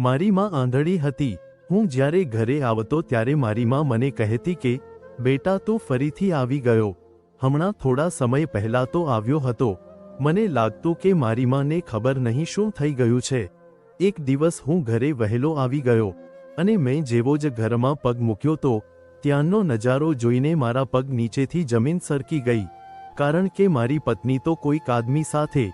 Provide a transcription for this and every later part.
મારી માં આંધળી હતી. હું જ્યારે ઘરે આવતો ત્યારે મારી માં મને કહેતી કે, બેટા, તો ફરીથી આવી ગયો. હમણાં થોડા સમય પહેલા તો આવ્યો હતો. મને લાગતું કે મારી માને ખબર નહીં શું થઈ ગયું છે. એક દિવસ હું ઘરે વહેલો આવી ગયો અને મેં જેવો જ ઘરમાં પગ મૂક્યો તો, ત્યાંનો નજારો જોઈને મારા પગ નીચેથી જમીન સરકી ગઈ. કારણ કે મારી પત્ની તો કોઈક આદમી સાથે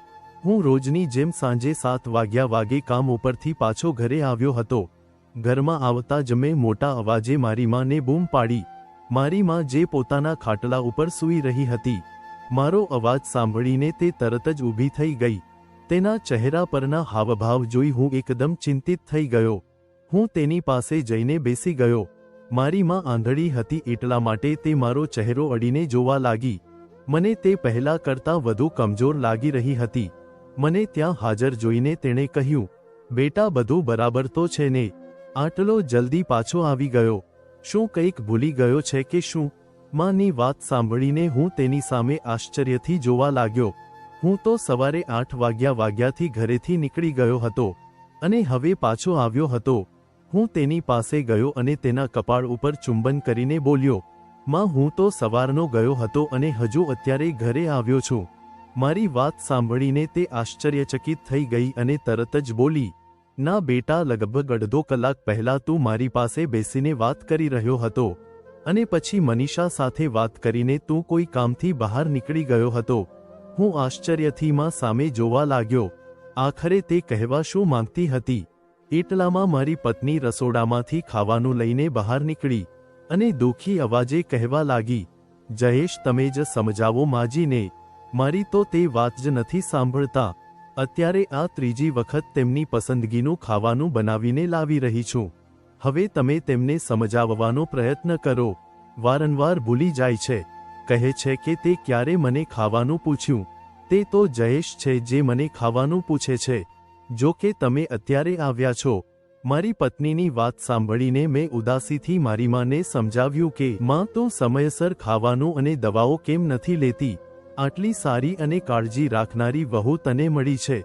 હું રોજની જેમ સાંજે સાત વાગ્યા વાગે કામ ઉપરથી પાછો ઘરે આવ્યો હતો. ઘરમાં આવતા જ મેં મોટા અવાજે મારી માને બૂમ પાડી. મારી માં જે પોતાના ખાટલા ઉપર સૂઈ રહી હતી. મારો અવાજ સાંભળીને તે તરત જ ઊભી થઈ ગઈ. તેના ચહેરા પરના હાવભાવ જોઈ હું એકદમ ચિંતિત થઈ ગયો. હું તેની પાસે જઈને બેસી ગયો. મારી માં આંધળી હતી એટલા માટે તે મારો ચહેરો અડીને જોવા લાગી. મને તે પહેલા કરતાં વધુ કમજોર લાગી રહી હતી. મને ત્યાં હાજર જોઈને તેણે કહ્યું, બેટા, બધું બરાબર તો છે ને? આટલો જલ્દી પાછો આવી ગયો. શું કંઈક ભૂલી ગયો છે કે શું? માની વાત સાંભળીને હું તેની સામે આશ્ચર્યથી જોવા લાગ્યો. હું તો સવારે આઠ વાગ્યા વાગ્યાથી ઘરેથી નીકળી ગયો હતો અને હવે પાછો આવ્યો હતો. હું તેની પાસે ગયો અને તેના કપાળ ઉપર ચુંબન કરીને બોલ્યો, માં, હું તો સવારનો ગયો હતો અને હજુ અત્યારે ઘરે આવ્યો છું. મારી વાત સાંભળીને તે આશ્ચર્યચકિત થઈ ગઈ અને તરત જ બોલી, ના બેટા, લગભગ અડધો કલાક પહેલા તું મારી પાસે બેસીને વાત કરી રહ્યો હતો અને પછી મનીષા સાથે વાત કરીને તું કોઈ કામથી બહાર નીકળી ગયો હતો. હું આશ્ચર્યથી માં સામે જોવા લાગ્યો. આખરે તે કહેવા શું માંગતી હતી? એટલામાં મારી પત્ની રસોડામાંથી ખાવાનું લઈને બહાર નીકળી અને દુઃખી અવાજે કહેવા લાગી, જયેશ, તમે જ સમજાવો માજીને. મારી તો તે વાત જ નથી સાંભળતા. અત્યારે આ ત્રીજી વખત તેમની પસંદગીનું ખાવાનું બનાવીને લાવી રહી છું. હવે તમે તેમને સમજાવવાનો પ્રયત્ન કરો. વારંવાર ભૂલી જાય છે. કહે છે કે તે ક્યારે મને ખાવાનું પૂછ્યું. તે તો જયેશ છે જે મને ખાવાનું પૂછે છે. જો કે તમે અત્યારે આવ્યા છો. મારી પત્નીની વાત સાંભળીને મેં ઉદાસીથી મારી માને સમજાવ્યું કે માં તો સમયસર ખાવાનું અને દવાઓ કેમ નથી લેતી? આટલી સારી અને કાળજી રાખનારી વહુ તને મળી છે.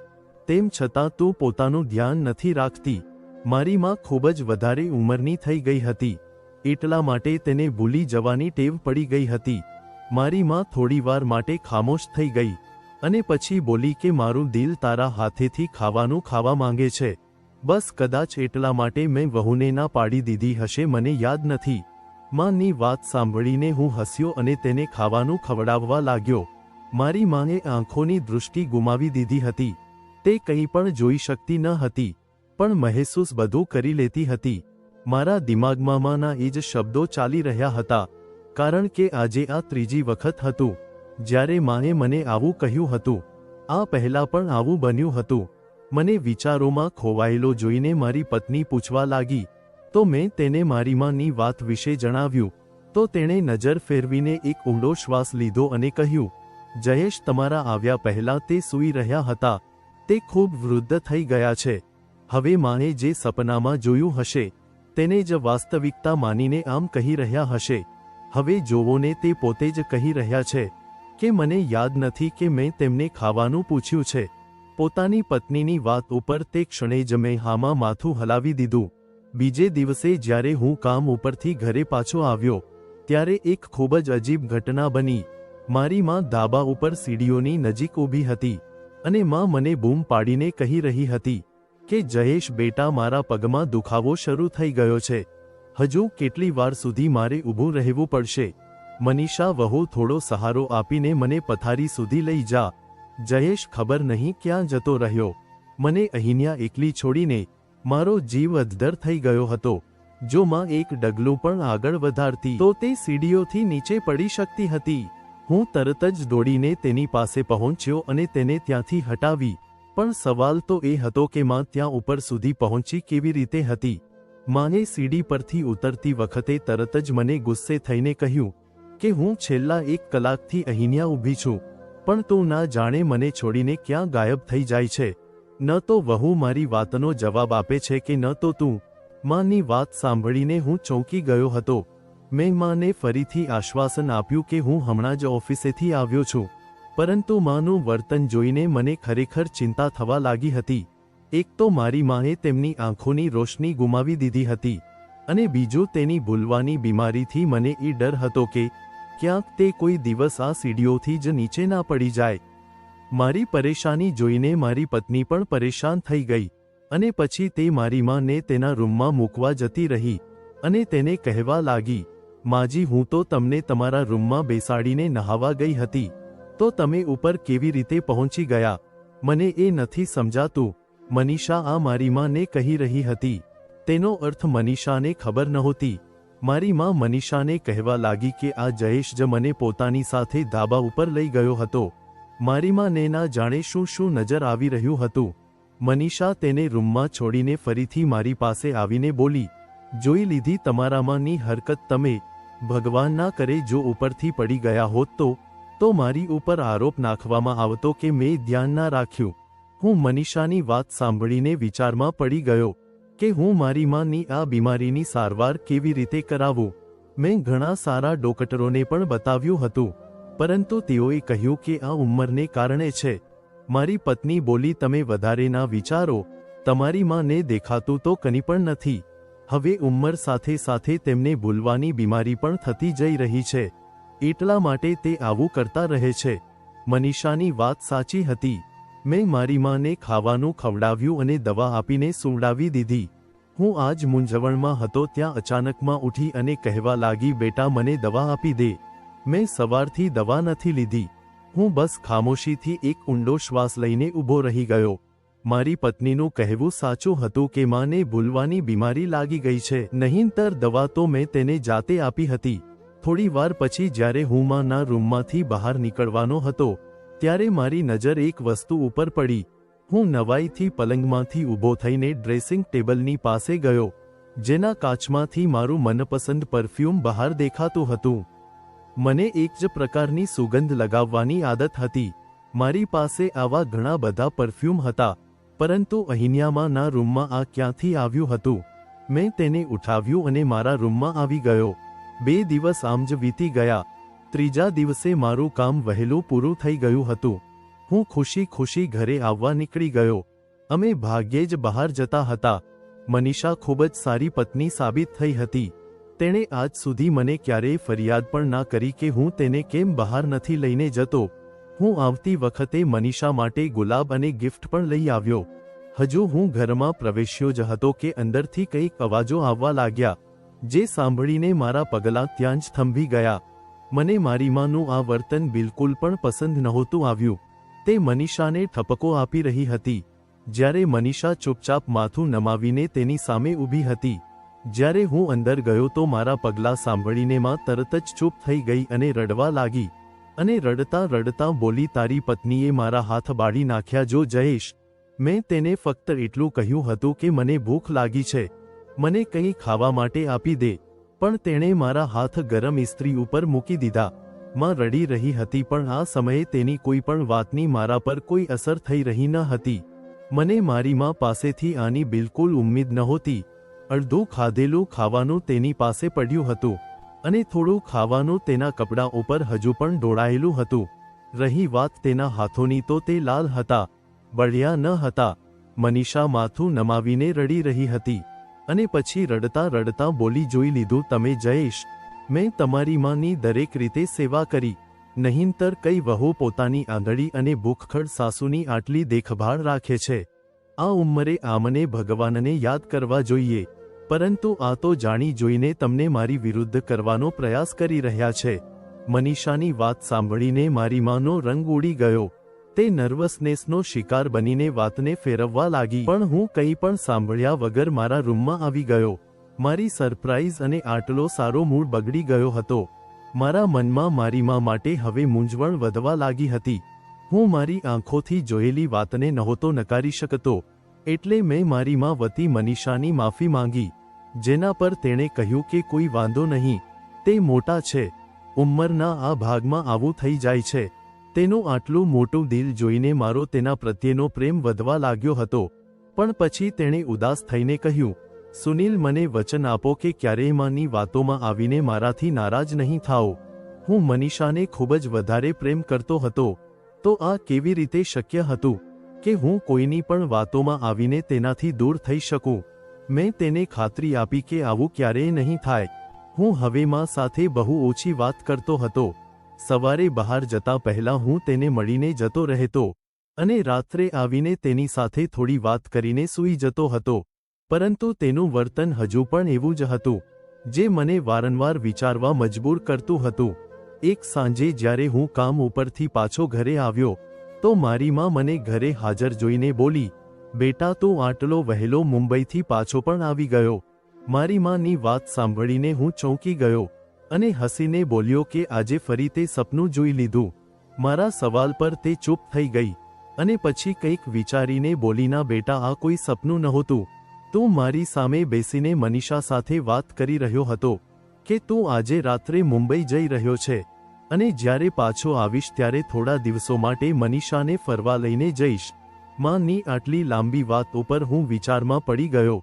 તેમ છતાં તું પોતાનું ધ્યાન નથી રાખતી. મારી માં ખૂબ જ વધારે ઉંમરની થઈ ગઈ હતી. એટલા માટે તેને ભૂલી જવાની ટેવ પડી ગઈ હતી. મારી માં થોડીવાર માટે ખામોશ થઈ ગઈ અને પછી બોલી કે મારું દિલ તારા હાથેથી ખાવાનું ખાવા માંગે છે. બસ કદાચ એટલા માટે મેં વહુને ના પાડી દીધી હશે મને યાદ નથી. માની વાત સાંભળીને હું હસ્યો અને તેને ખાવાનું ખવડાવવા લાગ્યો. મારી માએ આંખોની દૃષ્ટિ ગુમાવી દીધી હતી. તે કંઈ પણ જોઈ શકતી ન હતી, પણ મહેસૂસ બધું કરી લેતી હતી. મારા દિમાગમાં માના એ જ શબ્દો ચાલી રહ્યા હતા, કારણ કે આજે આ ત્રીજી વખત હતું. જ્યારે માએ મને આવું કહ્યું હતું, આ પહેલા પણ આવું બન્યું હતું. મને વિચારોમાં ખોવાયેલો જોઈને મારી પત્ની પૂછવા લાગી, તો મેં તેને મારી માની વાત વિશે જણાવ્યું? તો તેણે નજર ફેરવીને એક ઊંડો શ્વાસ લીધો અને કહ્યું જયેશ તમારા આવ્યા પહેલા તે સૂઈ રહ્યા હતા. તે ખૂબ વૃદ્ધ થઈ ગયા છે. હવે માએ જે સપનામાં જોયું હશે, તેને જ વાસ્તવિકતા માનીને આમ કહી રહ્યા હશે. હવે જોવોને તે પોતે જ કહી રહ્યા છે, કે મને યાદ નથી કે મેં તેમને ખાવાનું પૂછ્યું છે. પોતાની પત્નીની વાત ઉપર તે ક્ષણે જ મેં હામાં માથું હલાવી દીધું. બીજે દિવસે જ્યારે હું કામ ઉપરથી ઘરે પાછો આવ્યો, ત્યારે એક ખૂબ જ અજીબ ઘટના બની. મારી માં ધાબા ઉપર સીડીઓની નજીક ઊભી હતી અને માં મને બૂમ પાડીને કહી રહી હતી કે, જયેશ બેટા, મારા પગમાં દુખાવો શરૂ થઈ ગયો છે. હજુ કેટલી વાર સુધી મારે ઊભું રહેવું પડશે? મનીષા, વહુ, થોડો સહારો આપીને મને પથારી સુધી લઈ જા. જયેશ ખબર નહીં ક્યાં જતો રહ્યો. મને અહીંયા એકલી છોડીને મારો જીવ અધ્ધર થઈ ગયો હતો. જો માં એક ડગલું પણ આગળ વધારતી તો તે સીડીઓથી નીચે પડી શકતી હતી. હું તરત જ દોડીને તેની પાસે પહોંચ્યો અને તેને ત્યાંથી હટાવી. પણ સવાલ તો એ હતો કે માં ત્યાં ઉપર સુધી પહોંચી કેવી રીતે હતી? માને સીડી પરથી ઉતરતી વખતે તરત જ મને ગુસ્સે થઈને કહ્યું કે હું છેલ્લા એક કલાકથી અહીંયા ઊભી છું, પણ તું ના જાણે મને છોડીને ક્યાં ગાયબ થઈ જાય છે. ન તો વહુ મારી વાતનો જવાબ આપે છે કે ન તો તું. માની વાત સાંભળીને હું ચોંકી ગયો હતો. મેં માને ફરીથી આશ્વાસન આપ્યું કે હું હમણાં જ ઓફિસેથી આવ્યો છું. પરંતુ માનું વર્તન જોઈને મને ખરેખર ચિંતા થવા લાગી હતી. એક તો મારી માએ તેમની આંખોની રોશની ગુમાવી દીધી હતી. અને બીજું તેની ભૂલવાની બીમારીથી મને એ ડર હતો કે, ક્યાંક તે કોઈ દિવસ આ સીડીઓથી જ નીચે ના પડી જાય. મારી પરેશાની જોઈને મારી પત્ની પણ પરેશાન થઈ ગઈ. અને પછી તે મારી માને તેના રૂમમાં મૂકવા જતી રહી. અને તેને કહેવા લાગી માજી, હું તો તમને તમારા રૂમમાં બેસાડીને નહાવા ગઈ હતી. તો તમે ઉપર કેવી રીતે પહોંચી ગયા? મને એ નથી સમજાતું. મનીષા આ મારી માને કહી રહી હતી. તેનો અર્થ મનીષાને ખબર નહોતી. મારી માં મનીષાને કહેવા લાગી કે આ જયેશ જ મને પોતાની સાથે ધાબા ઉપર લઈ ગયો હતો. મારી માને ના જાણે શું શું નજર આવી રહ્યું હતું. મનીષા તેને રૂમમાં છોડીને ફરીથી મારી પાસે આવીને બોલી, જોઈ લીધી તમારામાંની હરકત તમે. ભગવાન ના કરે જો ઉપરથી પડી ગયા હોત તો તો મારી ઉપર આરોપ નાખવામાં આવતો કે મેં ધ્યાન ના રાખ્યું. હું મનીષાની વાત સાંભળીને વિચારમાં પડી ગયો કે હું મારી માની આ બીમારીની સારવાર કેવી રીતે કરાવું. મેં ઘણા સારા ડોક્ટરોને પણ બતાવ્યું હતું, પરંતુ તેઓએ કહ્યું કે આ ઉંમરને કારણે છે. મારી પત્ની બોલી, તમે વધારે ના વિચારો, તમારી માને દેખાતું તો કની પણ નથી. હવે ઉંમર સાથે સાથે તેમને ભૂલવાની બીમારી પણ થતી જઈ રહી છે. એટલા માટે તે આવું કરતા રહે છે. મનીષાની વાત સાચી હતી. મેં મારી માને ખાવાનું ખવડાવ્યું અને દવા આપીને સુવડાવી દીધી. હું આજ મૂંઝવણમાં હતો ત્યાં અચાનકમાં ઉઠી અને કહેવા લાગી, બેટા, મને દવા આપી દે. મેં સવારથી દવા નથી લીધી. હું બસ ખામોશીથી એક ઊંડો શ્વાસ લઈને ઊભો રહી ગયો. મારી પત્નીનું કહેવું સાચું હતું કે માને ભૂલવાની બીમારી લાગી ગઈ છે. નહીંતર દવા તો મેં તેને જાતે આપી હતી. થોડી વાર પછી જ્યારે હું માના રૂમમાંથી બહાર નીકળવાનો હતો, ત્યારે મારી નજર એક વસ્તુ ઉપર પડી. હું નવાઈથી પલંગમાંથી ઊભો થઈને ડ્રેસિંગ ટેબલની પાસે ગયો, જેના કાચમાંથી મારું મનપસંદ પરફ્યુમ બહાર દેખાતું હતું. મને એક જ પ્રકારની સુગંધ લગાવવાની આદત હતી. મારી પાસે આવા ઘણા બધા પરફ્યુમ હતા. પરંતુ અહીંયામાં ના રૂમમાં આ ક્યાંથી આવ્યું હતું? મેં તેને ઉઠાવ્યું અને મારા રૂમમાં આવી ગયો. બે દિવસ આમ જ વીતી ગયા. ત્રીજા દિવસે મારું કામ વહેલું પૂરું થઈ ગયું હતું. હું ખુશી ખુશી ઘરે આવવા નીકળી ગયો. અમે ભાગ્યે જ બહાર જતા હતા. મનીષા ખૂબ જ સારી પત્ની સાબિત થઈ હતી. તેણે આજ સુધી મને ક્યારેય ફરિયાદ પણ ના કરી કે હું તેને કેમ બહાર નથી લઈને જતો. હું આવતી વખતે મનીષા માટે ગુલાબ અને ગિફ્ટ પણ લઈ આવ્યો. હજુ હું ઘરમાં પ્રવેશ્યો જ હતો કે અંદરથી કંઈક અવાજો આવવા લાગ્યા, જે સાંભળીને મારા પગલાં ત્યાં જ થંભી ગયા. મને મારી માનું આ વર્તન બિલકુલ પણ પસંદ નહોતું આવ્યું. તે મનીષાને ઠપકો આપી રહી હતી. જ્યારે મનીષા ચૂપચાપ માથું નમાવીને તેની સામે ઊભી હતી, જ્યારે હું અંદર ગયો તો મારા પગલાં સાંભળીને માં તરત જ ચૂપ થઈ ગઈ અને રડવા લાગી. અને રડતા રડતા બોલી, તારી પત્નીએ મારા હાથ બાળી નાખ્યા જો જયેશ, મેં તેને ફક્ત એટલું કહ્યું હતું કે મને ભૂખ લાગી છે, મને કંઈ ખાવા માટે આપી દે. પણ તેણે મારા હાથ ગરમ ઇસ્ત્રી ઉપર મૂકી દીધા. માં રડી રહી હતી, પણ આ સમયે તેની કોઈ પણ વાતની મારા પર કોઈ અસર થઈ રહી ન હતી. મને મારી માં પાસેથી આની બિલકુલ ઉમ્મીદ નહોતી. અડધું ખાધેલું ખાવાનું તેની પાસે પડ્યું હતું. અને થોડું ખાવાનું તેના કપડાં ઉપર હજુ પણ ઢોળાયેલું હતું. રહી વાત તેના હાથોની તો તે લાલ હતા, બળ્યા ન હતા. મનીષા માથું નમાવીને રડી રહી હતી. અને પછી રડતા રડતા બોલી જોઈ લીધું, તમે જયેશ, મેં તમારી માની દરેક રીતે સેવા કરી. નહીંતર કઈ વહુ પોતાની આંધળી અને ભૂખખડ સાસુની આટલી દેખભાળ રાખે છે. આ ઉંમરે આમને ભગવાનને યાદ કરવા જોઈએ. પરંતુ આ તો જાણી જોઈને તમને મારી વિરુદ્ધ કરવાનો પ્રયાસ કરી રહ્યા છે. મનીષાની વાત સાંભળીને મારી માનો રંગ ઉડી ગયો. તે નર્વસનેસનો શિકાર બનીને વાતને ફેરવવા લાગી. પણ હું કંઈ પણ સાંભળ્યા વગર મારા રૂમમાં આવી ગયો. મારી સરપ્રાઇઝ અને આટલો સારો મૂડ બગડી ગયો હતો. મારા મનમાં મારી મા માટે હવે મૂંઝવણ વધવા લાગી હતી. હું મારી આંખોથી જોયેલી વાતને નહોતો નકારી શકતો. એટલે મેં મારી મા વતી મનીષાની માફી માંગી. જેના પર તેણે કહ્યું કે કોઈ વાંધો નહીં, તે મોટા છે, ઉંમરના આ ભાગમાં આવું થઈ જાય છે, તેનું આટલું મોટું દિલ જોઈને મારો તેના પ્રત્યેનો પ્રેમ વધવા લાગ્યો હતો, પણ પછી તેણે ઉદાસ થઈને કહ્યું, સુનિલ, મને વચન આપો કે ક્યારેય માની વાતોમાં આવીને મારાથી નારાજ નહીં થાઓ. હું મનીષાને ખૂબ જ વધારે પ્રેમ કરતો હતો, તો આ કેવી રીતે શક્ય હતું કે હું કોઈની પણ વાતોમાં આવીને તેનાથી દૂર થઈ શકું? મેં તેને ખાતરી આપી કે આવું ક્યારેય નહીં થાય. હું હવે માં સાથે બહુ ઓછી વાત કરતો હતો. સવારે બહાર જતા પહેલા હું તેને મળીને જતો રહેતો અને રાત્રે આવીને તેની સાથે થોડી વાત કરીને સૂઈ જતો હતો. પરંતુ તેનું વર્તન હજુ પણ એવું જ હતું, જે મને વારંવાર વિચારવા મજબૂર કરતું હતું. એક સાંજે જ્યારે હું કામ ઉપરથી પાછો ઘરે આવ્યો, તો મારી માં મને ઘરે હાજર જોઈને બોલી બેટા તું આટલો વહેલો મુંબઈથી પાછો પણ આવી ગયો. મારી માની વાત સાંભળીને હું ચોંકી ગયો અને હસીને બોલ્યો કે આજે ફરી તે સપનું જોઈ લીધું. મારા સવાલ પર તે ચૂપ થઈ ગઈ અને પછી કંઈક વિચારીને બોલીના બેટા, આ કોઈ સપનું નહોતું. તું મારી સામે બેસીને મનીષા સાથે વાત કરી રહ્યો હતો કે તું આજે રાત્રે મુંબઈ જઈ રહ્યો છે અને જ્યારે પાછો આવીશ ત્યારે થોડા દિવસો માટે મનીષાને ફરવા લઈને જઈશ. માની આટલી લાંબી વાત ઉપર હું વિચારમાં પડી ગયો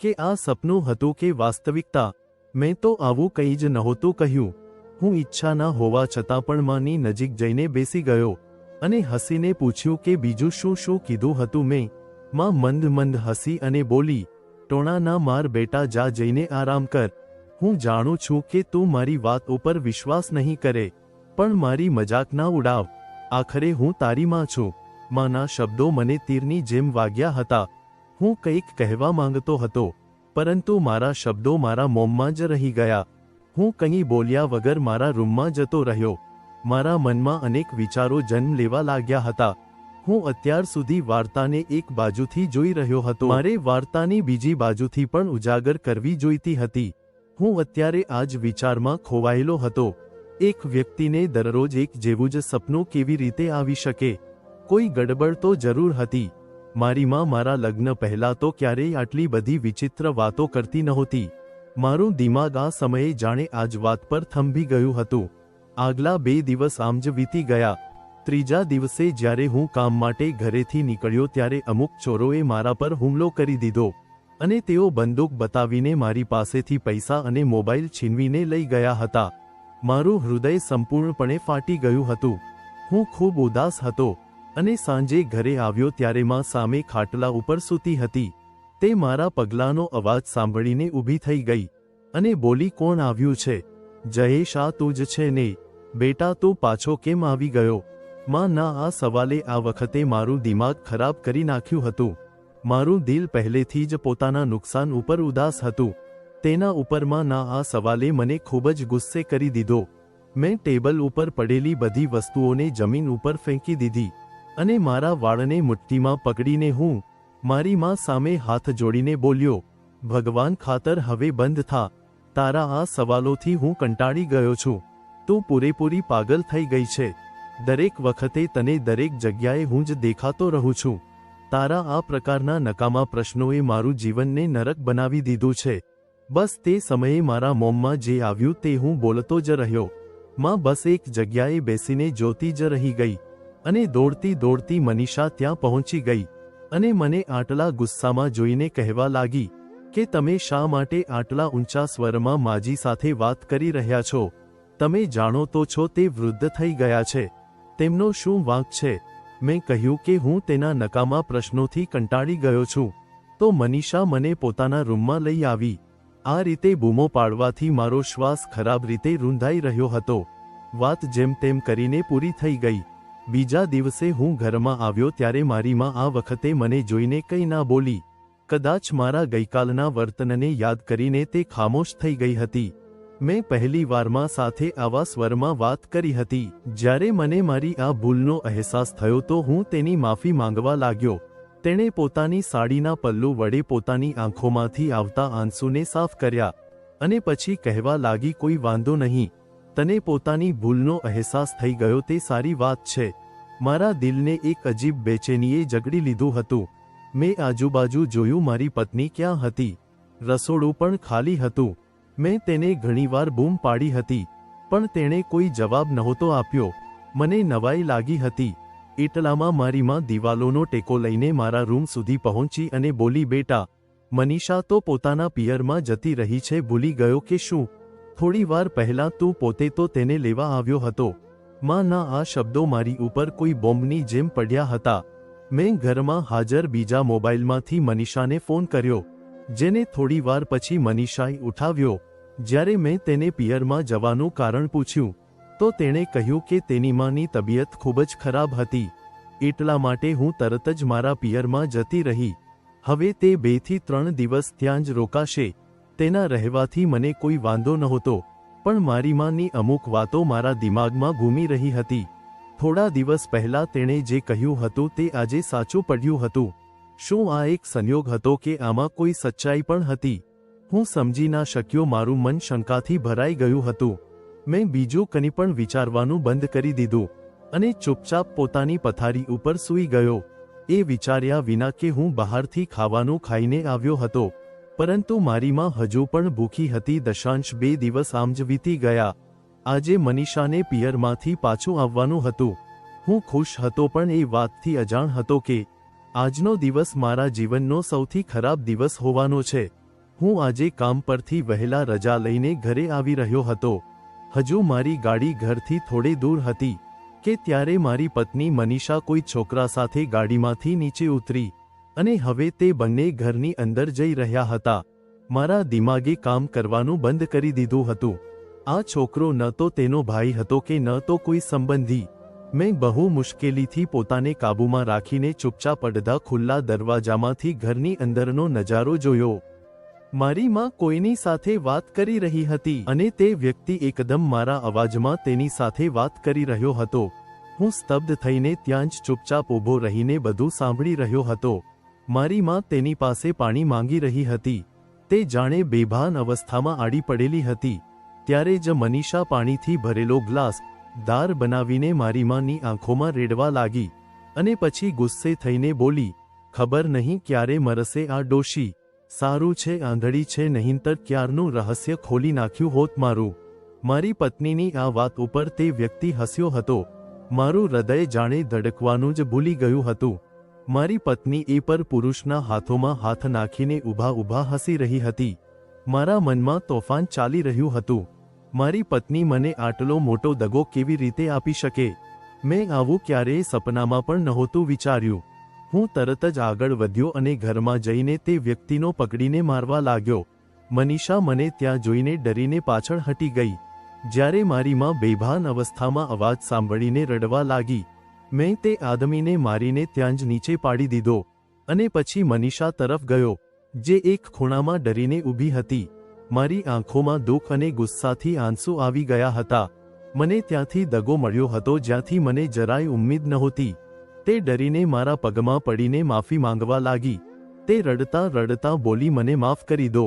કે આ સપનું હતું કે વાસ્તવિકતા, મેં તો આવું કંઈ જ નહોતું કહ્યું. હું ઈચ્છા ના હોવા છતાં પણ માની નજીક જઈને બેસી ગયો અને હસીને પૂછ્યું કે બીજું શું શું કીધું હતું મેં. માં મંદ મંદ હસી અને બોલી, ટોણાના માર બેટા, જા જઈને આરામ કર. હું જાણું છું કે તું મારી વાત ઉપર વિશ્વાસ નહીં કરે, પણ મારી મજાક ના ઉડાવ. આખરે હું તારી માં છું. માના શબ્દો મને તીરની જેમ વાગ્યા હતા. હું કંઈક કહેવા માંગતો હતો, પરંતુ મારા શબ્દો મારા મોંમાં જ રહી ગયા. હું કંઈ બોલ્યા વગર મારા રૂમમાં જતો રહ્યો. મારા મનમાં અનેક વિચારો જન્મ લેવા લાગ્યા હતા. હું અત્યાર સુધી વાર્તાને એક બાજુથી જોઈ રહ્યો હતો. મારે વાર્તાની બીજી બાજુથી પણ ઉજાગર કરવી જોઈતી હતી. હું અત્યારે આ જ વિચારમાં ખોવાયેલો હતો. એક વ્યક્તિને દરરોજ એક જેવું જ સપનું કેવી રીતે આવી શકે? કોઈ ગડબડ તો જરૂર હતી. મારી માં મારા લગ્ન પહેલા તો ક્યારેય આટલી બધી વિચિત્ર વાતો કરતી નહોતી. મારું દિમાગ આ સમયે જાણે આજ વાત પર થંભી ગયું હતું. આગલા બે દિવસ આમ જ વીતી ગયા. ત્રીજા દિવસે જ્યારે હું કામ માટે ઘરેથી નીકળ્યો ત્યારે અમુક ચોરોએ મારા પર હુમલો કરી દીધો. અને તેઓ બંદૂક બતાવીને મારી પાસેથી પૈસા અને મોબાઈલ છીનવીને લઈ ગયા હતા. મારું હૃદય સંપૂર્ણપણે ફાટી ગયું હતું. હું ખૂબ ઉદાસ હતો. અને સાંજે ઘરે આવ્યો ત્યારે માં સામે ખાટલા ઉપર સૂતી હતી. તે મારા પગલાંનો અવાજ સાંભળીને ઊભી થઈ ગઈ અને બોલી, કોણ આવ્યું છે? જયેશ, આ તું જ છે ને? બેટા, તું પાછો કેમ આવી ગયો? માં, ના, આ સવાલે આ વખતે મારું દિમાગ ખરાબ કરી નાખ્યું હતું. મારું દિલ પહેલેથી જ પોતાના નુકસાન ઉપર ઉદાસ હતું. તેના ઉપરમાં ના, આ સવાલે મને ખૂબ જ ગુસ્સે કરી દીધો. મેં ટેબલ ઉપર પડેલી બધી વસ્તુઓને જમીન ઉપર ફેંકી દીધી. અને મારા વાળને મુઠ્ઠીમાં પકડીને હું મારી માં સામે હાથ જોડીને બોલ્યો, ભગવાન ખાતર હવે બંધ થા. તારા આ સવાલોથી હું કંટાળી ગયો છું. તું પૂરેપૂરી પાગલ થઈ ગઈ છે. દરેક વખતે તને દરેક જગ્યાએ હું જ દેખાતો રહું છું. તારા આ પ્રકારના નકામા પ્રશ્નોએ મારું જીવનને નરક બનાવી દીધું છે. બસ તે સમયે મારા મોમમાં જે આવ્યું તે હું બોલતો જ રહ્યો. માં બસ એક જગ્યાએ બેસીને જોતી જ રહી ગઈ. અને દોડતી દોડતી મનીષા ત્યાં પહોંચી ગઈ અને મને આટલા ગુસ્સામાં જોઈને કહેવા લાગી કે તમે શા માટે આટલા ઊંચા સ્વરમાં માજી સાથે વાત કરી રહ્યા છો? તમે જાણો તો છો તે વૃદ્ધ થઈ ગયા છે. તેમનો શું વાંક છે? મેં કહ્યું કે હું તેના નકામા પ્રશ્નોથી કંટાળી ગયો છું. તો મનીષા મને પોતાના રૂમમાં લઈ આવી. આ રીતે બૂમો પાડવાથી મારો શ્વાસ ખરાબ રીતે રૂંધાઈ રહ્યો હતો. વાત જેમ તેમ કરીને પૂરી થઈ ગઈ. બીજા દિવસે હું ઘરમાં આવ્યો ત્યારે મારી માં આ વખતે મને જોઈને કંઈ ના બોલી. કદાચ મારા ગઈકાલના વર્તનને યાદ કરીને તે ખામોશ થઈ ગઈ હતી. મેં પહેલી વારમાં સાથે આવા સ્વરમાં વાત કરી હતી. જ્યારે મને મારી આ ભૂલનો અહેસાસ થયો તો હું તેની માફી માંગવા લાગ્યો. તેણે પોતાની સાડીના પલ્લુ વડે પોતાની આંખોમાંથી આવતા આંસુને સાફ કર્યા. અને પછી કહેવા લાગી, કોઈ વાંધો નહીં. તને પોતાની ભૂલનો અહેસાસ થઈ ગયો તે સારી વાત છે. મારા દિલને એક અજીબ બેચેનીએ જગડી લીધું હતું. મેં આજુબાજુ જોયું મારી પત્ની ક્યાં હતી. રસોડું પણ ખાલી હતું. મેં તેને ઘણીવાર બૂમ પાડી હતી, પણ તેણે કોઈ જવાબ નહોતો આપ્યો. મને નવાઈ લાગી હતી. એટલામાં મારી માં દિવાલોનો ટેકો લઈને મારા રૂમ સુધી પહોંચી અને બોલી, બેટા, મનીષા તો પોતાના પિયરમાં જતી રહી છે, ભૂલી ગયો કે શું? થોડી વાર પહેલા તું પોતે તો તેને લેવા આવ્યો હતો. માં ના આ શબ્દો મારી ઉપર કોઈ બોમ્બની જેમ પડ્યા હતા. મેં ઘરમાં હાજર બીજા મોબાઈલમાંથી મનીષાને ફોન કર્યો, જેને થોડીવાર પછી મનીષાએ ઉઠાવ્યો. જ્યારે મેં તેને પિયરમાં જવાનું કારણ પૂછ્યું, તો તેણે કહ્યું કે તેની માની તબિયત ખૂબ જ ખરાબ હતી. એટલા માટે હું તરત જ મારા પિયરમાં જતી રહી. હવે તે બેથી ત્રણ દિવસ ત્યાં જ રોકાશે. તેના રહેવાથી મને કોઈ વાંધો નહોતો, પણ મારી માની અમુક વાતો મારા દિમાગમાં ઘૂમી રહી હતી. થોડા દિવસ પહેલા તેણે જે કહ્યું હતું તે આજે સાચું પડ્યું હતું. શું આ એક સંયોગ હતો કે આમાં કોઈ સચ્ચાઈ પણ હતી? હું સમજી ના શક્યો મારું મન શંકાથી ભરાઈ ગયું હતું. મેં બીજું કંઈ પણ વિચારવાનું બંધ કરી દીધું, અને ચૂપચાપ પોતાની પથારી ઉપર સૂઈ ગયો. એ વિચાર્યા વિના કે હું બહારથી ખાવાનું ખાઈને આવ્યો હતો. પરંતુ મારી માં હજુ પણ ભૂખી હતી. દશાંશ બે દિવસ આમ જ વીતી ગયા. આજે મનીષાને પિયરમાંથી પાછું આવવાનું હતું. હું ખુશ હતો પણ એ વાતથી અજાણ હતો કે, આજનો દિવસ મારા જીવનનો સૌથી ખરાબ દિવસ હોવાનો છે. હું આજે કામ પરથી વહેલા રજા લઈને ઘરે આવી રહ્યો હતો. હજુ મારી ગાડી ઘરથી થોડે દૂર હતી કે ત્યારે મારી પત્ની મનીષા કોઈ છોકરા સાથે ગાડીમાંથી નીચે ઉતરી અને હવે તે બંને ઘરની અંદર જઈ રહ્યા હતા. મારા દિમાગે કામ કરવાનું બંધ કરી દીધું હતું. આ છોકરો ન તો તેનો ભાઈ હતો કે ન તો કોઈ સંબંધી. મેં બહુ મુશ્કેલીથી પોતાને કાબૂમાં રાખીને ચૂપચાપ પડધા ખુલ્લા દરવાજામાંથી ઘરની અંદરનો નજારો જોયો. મારી માં કોઈની સાથે વાત કરી રહી હતી અને તે વ્યક્તિ એકદમ મારા અવાજમાં તેની સાથે વાત કરી રહ્યો હતો. હું સ્તબ્ધ થઈને ત્યાં જ ચૂપચાપ ઊભો રહીને બધું સાંભળી રહ્યો હતો. મારી માં તેની પાસે પાણી માંગી રહી હતી. તે જાણે બેભાન અવસ્થામાં આડી પડેલી હતી. ત્યારે જ મનીષા પાણીથી ભરેલો ગ્લાસ, દાર બનાવીને મારી માની આંખોમાં રેડવા લાગી. અને પછી ગુસ્સે થઈને બોલી, ખબર નહીં ક્યારે મરશે આ ડોશી. સારું છે, આંધળી છે, નહીંતર ક્યારનું રહસ્ય ખોલી નાખ્યું હોત મારું. મારી પત્નીની આ વાત ઉપર તે વ્યક્તિ હસ્યો હતો. મારું હૃદય જાણે ધડકવાનું જ ભૂલી ગયું હતું. મારી પત્ની એ પર પુરુષના હાથોમાં હાથ નાખીને ઊભા ઊભા હસી રહી હતી. મારા મનમાં તોફાન ચાલી રહ્યું હતું. મારી પત્ની મને આટલો મોટો દગો કેવી રીતે આપી શકે? મેં આવું ક્યારેય સપનામાં પણ નહોતું વિચાર્યું. હું તરત જ આગળ વધ્યો અને ઘરમાં જઈને તે વ્યક્તિનો પકડીને મારવા લાગ્યો. મનીષા મને ત્યાં જોઈને ડરીને પાછળ હટી ગઈ. જ્યારે મારી માં બેભાન અવસ્થામાં અવાજ સાંભળીને રડવા લાગી. મેં તે આદમીને મારીને ત્યાં જ નીચે પાડી દીધો અને પછી મનીષા તરફ ગયો, જે એક ખૂણામાં ડરીને ઊભી હતી. મારી આંખોમાં દુઃખ અને ગુસ્સાથી આંસુ આવી ગયા હતા. મને ત્યાંથી દગો મળ્યો હતો જ્યાંથી મને જરાય ઉમ્મીદ નહોતી. તે ડરીને મારા પગમાં પડીને માફી માંગવા લાગી. તે રડતા રડતા બોલી, મને માફ કરી દો.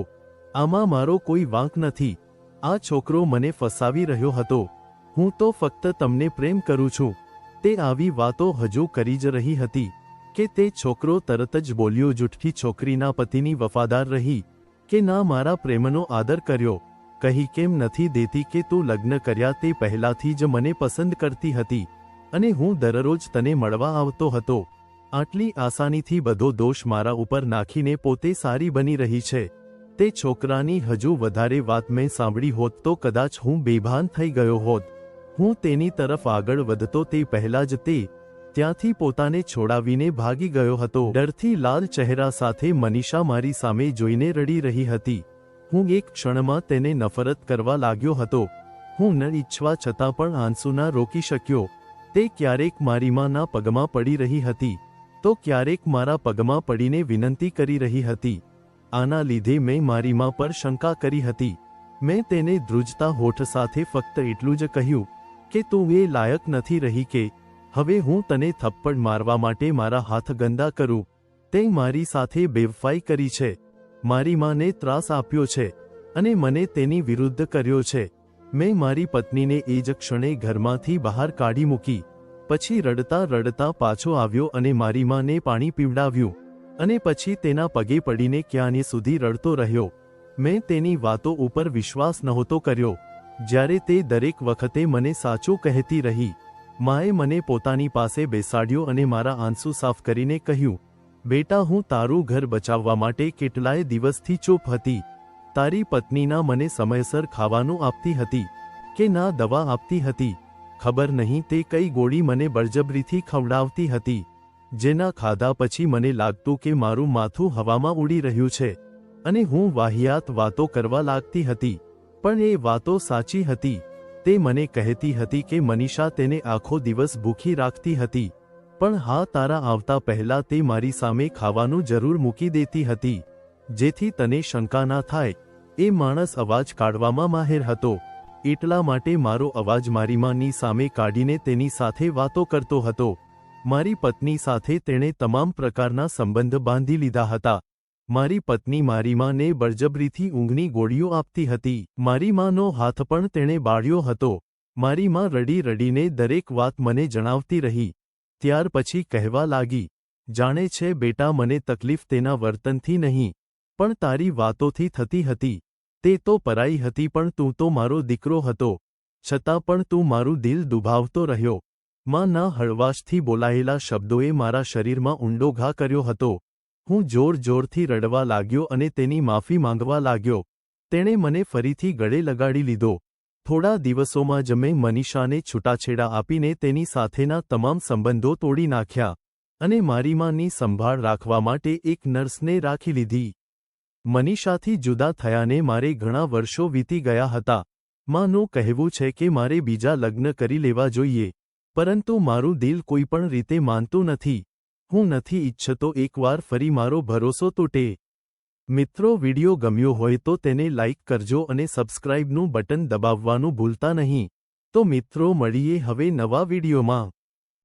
આમાં મારો કોઈ વાંક નથી. આ છોકરો મને ફસાવી રહ્યો હતો. હું તો ફક્ત તમને પ્રેમ કરું છું. તે આવી વાતો હજુ કરી જ રહી હતી કે તે છોકરો તરત જ બોલ્યો જૂઠથી છોકરીના પતિની વફાદાર રહી કે ના મારા પ્રેમનો આદર કર્યો? કહી કેમ નથી દેતી કે તું લગ્ન કર્યા તે પહેલાથી જ મને પસંદ કરતી હતી અને હું દરરોજ તને મળવા આવતો હતો. આટલી આસાનીથી બધો દોષ મારા ઉપર નાખીને પોતે સારી બની રહી છે. તે છોકરાની હજુ વધારે વાત મેં સાંભળી હોત તો કદાચ હું બેભાન થઈ ગયો હોત. હું તેની તરફ આગળ વધતો તે પહેલા જ તે ત્યાંથી પોતાને છોડાવીને ભાગી ગયો હતો. ડરથી લાલ ચહેરા સાથે મનીષા મારી સામે જોઈને રડી રહી હતી. હું એક ક્ષણમાં તેને નફરત કરવા લાગ્યો હતો. હું ન ઈચ્છવા છતાં પણ આંસુના રોકી શક્યો. તે ક્યારેક મારી માના પગમાં પડી રહી હતી. તો ક્યારેક મારા પગમાં પડીને વિનંતી કરી રહી હતી. આના લીધે મેં મારી મા પર શંકા કરી હતી. મેં તેને ધ્રુજતા હોઠ સાથે ફક્ત એટલું જ કહ્યું કે તું એ લાયક નથી રહી કે, હવે હું તને થપ્પડ મારવા માટે મારા હાથ ગંદા કરું. તે મારી સાથે બેવફાઈ કરી છે. મારી માને ત્રાસ આપ્યો છે અને મને તેની વિરુદ્ધ કર્યો છે. મેં મારી પત્નીને એ જ ક્ષણે ઘરમાંથી બહાર કાઢી મૂકી. પછી રડતા રડતા પાછો આવ્યો અને મારી માને પાણી પીવડાવ્યું. અને પછી તેના પગે પડીને ક્યાંને સુધી રડતો રહ્યો. મેં તેની વાતો ઉપર વિશ્વાસ નહોતો કર્યો. જ્યારે તે દરેક વખતે મને સાચું કહેતી રહી, માએ મને પોતાની પાસે બેસાડ્યો અને મારા આંસુ સાફ કરીને કહ્યું, બેટા, હું તારું ઘર બચાવવા માટે કેટલાય દિવસથી ચૂપ હતી. તારી પત્નીના મને સમયસર ખાવાનું આપતી હતી કે ના દવા આપતી હતી. ખબર નહીં તે કઈ ગોળી મને બળજબરીથી ખવડાવતી હતી. જેના ખાધા પછી મને લાગતું કે મારું માથું હવામાં ઉડી રહ્યું છે અને હું વાહિયાત વાતો કરવા લાગતી હતી. પણ એ વાતો સાચી હતી. તે મને કહેતી હતી કે મનીષા તેને આખો દિવસ ભૂખી રાખતી હતી. પણ હા, તારા આવતા પહેલા તે મારી સામે ખાવાનું જરૂર મૂકી દેતી હતી. જેથી તને શંકા ના થાય. એ માણસ અવાજ કાઢવામાં માહેર હતો. એટલા માટે મારો અવાજ મારી માની સામે કાઢીને તેની સાથે વાતો કરતો હતો. મારી પત્ની સાથે તેણે તમામ પ્રકારના સંબંધ બાંધી લીધા હતા. મારી પત્ની મારી માને બળજબરીથી ઊંઘની ગોળીઓ આપતી હતી. મારી માનો હાથ પણ તેણે બાળ્યો હતો. મારી માં રડી રડીને દરેક વાત મને જણાવતી રહી. ત્યાર પછી કહેવા લાગી, જાણે છે બેટા મને તકલીફ તેના વર્તનથી નહીં, પણ તારી વાતોથી થતી હતી. તે તો પરાઈ હતી પણ તું તો મારો દીકરો હતો. છતાં પણ તું મારું દિલ દુભાવતો રહ્યો. માં ના હળવાશથી બોલાયેલા શબ્દોએ મારા શરીરમાં ઊંડો ઘા કર્યો હતો. હું જોર જોરથી રડવા લાગ્યો અને તેની માફી માંગવા લાગ્યો. તેણે મને ફરીથી ગળે લગાડી લીધો. થોડા દિવસોમાં જ મેં મનીષાને છૂટાછેડા આપીને તેની સાથેના તમામ સંબંધો તોડી નાખ્યા અને મારી માની સંભાળ રાખવા માટે એક નર્સને રાખી લીધી. મનીષાથી જુદા થયાને મારે ઘણા વર્ષો વીતી ગયા હતા. માનું કહેવું છે કે મારે બીજા લગ્ન કરી લેવા જોઈએ, પરંતુ મારું દિલ કોઈ પણ રીતે માનતું નથી. હું નથી ઈચ્છતો એકવાર ફરી મારો ભરોસો તૂટે. મિત્રો, વિડિયો ગમ્યો હોય તો તેને લાઇક કરજો અને સબસ્ક્રાઇબનું બટન દબાવવાનું ભૂલતા નહીં. તો મિત્રો, મળીએ હવે નવા વિડિયોમાં.